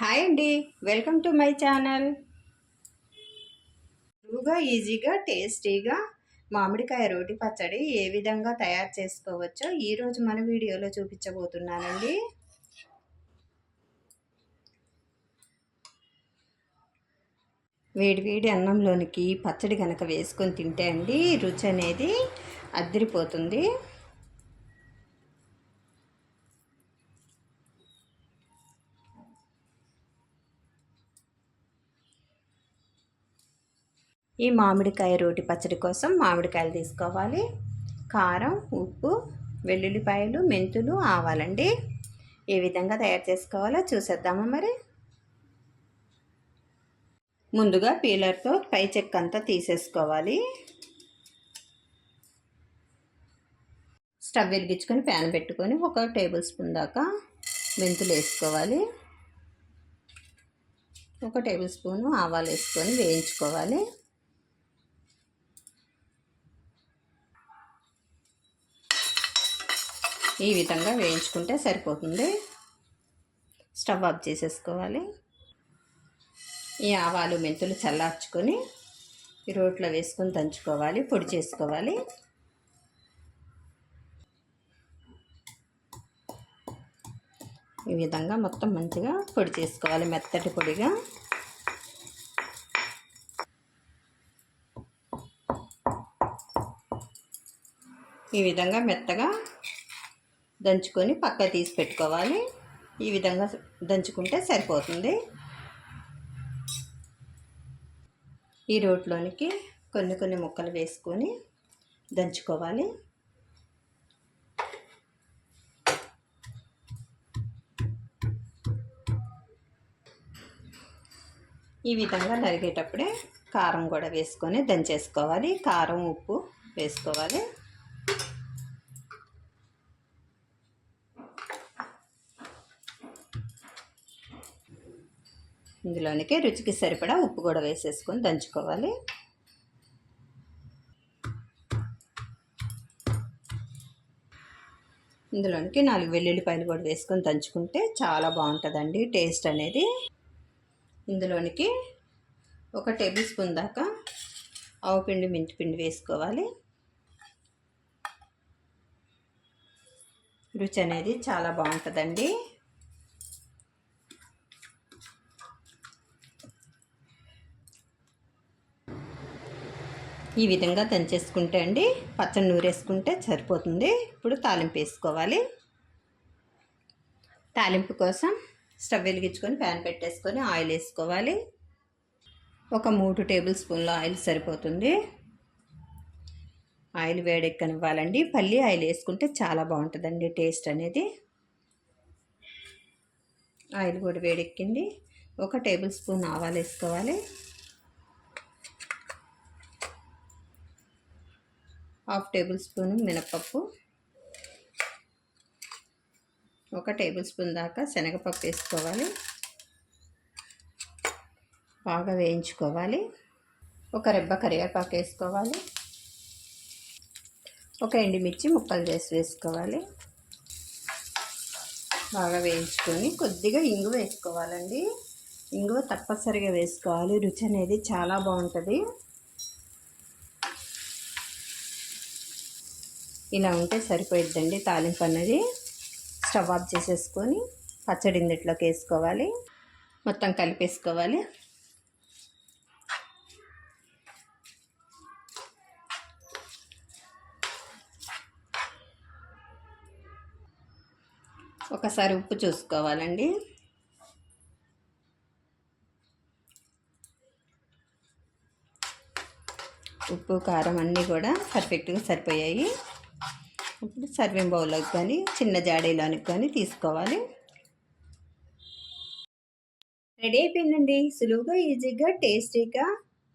Hi అండి. Welcome to my channel. సులువుగా ఈజీగా టేస్టీగా మామిడికాయ రోటి పచ్చడి ఏ విధంగా తయారు చేసుకోవచ్చో ఈరోజు మన వీడియోలో చూపించబోతున్నానండి. వేడి వేడి అన్నంలోనికి పచ్చడి కనుక వేసుకొని తింటే అండి రుచి అనేది అద్దరిపోతుంది ఈ మామిడికాయ రోటి పచ్చడి కోసం మామిడికాయలు తీసుకోవాలి. కారం ఉప్పు వెల్లుల్లిపాయలు మెంతులు ఆవాలండి. ఏ విధంగా తయారు చేసుకోవాలో చూసేద్దామా మరి? ముందుగా పీలర్తో పై చెక్క అంతా తీసేసుకోవాలి. స్టవ్ వెలిగించుకొని ప్యాన్ పెట్టుకొని ఒక టేబుల్ స్పూన్ దాకా మెంతులు వేసుకోవాలి. ఒక టేబుల్ స్పూను ఆవాలు వేసుకొని వేయించుకోవాలి. ఈ విధంగా వేయించుకుంటే సరిపోతుంది. స్టవ్ ఆఫ్ చేసేసుకోవాలి. ఈ ఆవాలు మెంతులు చల్లార్చుకొని రోట్లో వేసుకొని దంచుకోవాలి పొడి చేసుకోవాలి. ఈ విధంగా మొత్తం మంచిగా పొడి చేసుకోవాలి మెత్తటి పొడిగా. ఈ విధంగా మెత్తగా దంచుకొని పక్క తీసి పెట్టుకోవాలి. ఈ విధంగా దంచుకుంటే సరిపోతుంది. ఈ రోట్లోనికి కొన్ని కొన్ని ముక్కలు వేసుకొని దంచుకోవాలి. ఈ విధంగా నరిగేటప్పుడే కారం కూడా వేసుకొని దంచేసుకోవాలి. కారం ఉప్పు వేసుకోవాలి. ఇందులోనికి రుచికి సరిపడా ఉప్పు కూడా వేసేసుకొని దంచుకోవాలి. ఇందులోనికి నాలుగు వెల్లుల్లిపాయలు కూడా వేసుకొని దంచుకుంటే చాలా బాగుంటుందండి టేస్ట్ అనేది. ఇందులోనికి ఒక టేబుల్ స్పూన్ దాకా ఆవుపిండి మెంతిపిండి వేసుకోవాలి. రుచి అనేది చాలా బాగుంటుందండి. ఈ విధంగా దంచేసుకుంటే అండి పచ్చడి నూరేసుకుంటే సరిపోతుంది. ఇప్పుడు తాలింపు వేసుకోవాలి. తాలింపు కోసం స్టవ్ వెలిగించుకొని ప్యాన్ పెట్టేసుకొని ఆయిల్ వేసుకోవాలి. ఒక మూడు టేబుల్ స్పూన్ల ఆయిల్ సరిపోతుంది. ఆయిల్ వేడెక్కనివ్వాలండి. పల్లి ఆయిల్ వేసుకుంటే చాలా బాగుంటుందండి టేస్ట్ అనేది. ఆయిల్ కూడా వేడెక్కింది. ఒక టేబుల్ స్పూన్ ఆవాలు వేసుకోవాలి. హాఫ్ టేబుల్ స్పూన్ మినపప్పు. ఒక టేబుల్ స్పూన్ దాకా శనగపప్పు వేసుకోవాలి. బాగా వేయించుకోవాలి. ఒక రెబ్బ కరివేపాకు వేసుకోవాలి. ఒక ఎండుమిర్చి ముక్కలు చేసి వేసుకోవాలి. బాగా వేయించుకొని కొద్దిగా ఇంగు వేసుకోవాలండి. ఇంగువ తప్పనిసరిగా వేసుకోవాలి. రుచి అనేది చాలా బాగుంటుంది. ఇలా ఉంటే సరిపోయిద్దండి తాలింపు అన్నది. స్టవ్ ఆఫ్ చేసేసుకొని పచ్చడి ఇందుట్లోకి వేసుకోవాలి. మొత్తం కలిపేసుకోవాలి. ఒకసారి ఉప్పు చూసుకోవాలండి. ఉప్పు కారం అన్నీ కూడా పర్ఫెక్ట్గా సరిపోయాయి. ఇప్పుడు సర్వింగ్ బౌల్లోకి కానీ చిన్న జాడీలోనికి కానీ తీసుకోవాలి. రెడీ అయిపోయిందండి. సులువుగా ఈజీగా టేస్టీగా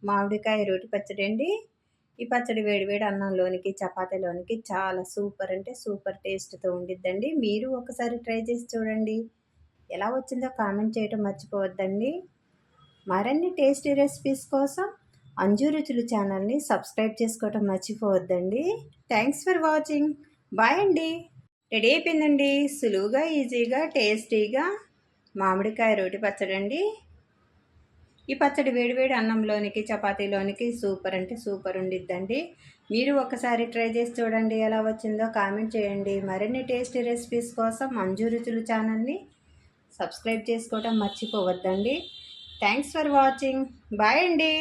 మామిడికాయ రోటి పచ్చడి అండి. ఈ పచ్చడి వేడివేడి అన్నంలోనికి చపాతీలోనికి చాలా సూపర్ అంటే సూపర్ టేస్ట్తో ఉండిద్దండి. మీరు ఒకసారి ట్రై చేసి చూడండి. ఎలా వచ్చిందో కామెంట్ చేయడం మర్చిపోవద్దండి. మరిన్ని టేస్టీ రెసిపీస్ కోసం అంజు రుచులు ఛానల్ని సబ్స్క్రైబ్ చేసుకోవటం మర్చిపోవద్దండి. థ్యాంక్స్ ఫర్ వాచింగ్ బాయ్ అండి. రెడీ అయిపోయిందండి. సులువుగా ఈజీగా టేస్టీగా మామిడికాయ రోటి పచ్చడి అండి. ఈ పచ్చడి వేడివేడి అన్నంలోనికి చపాతీలోనికి సూపర్ అంటే సూపర్ ఉండిద్దండి. మీరు ఒకసారి ట్రై చేసి చూడండి ఎలా వచ్చిందో కామెంట్ చేయండి. మరిన్ని టేస్టీ రెసిపీస్ కోసం మంజు రుచులు ఛానల్ని సబ్స్క్రైబ్ చేసుకోవడం మర్చిపోవద్దండి. Thanks for watching. బాయ్ అండి.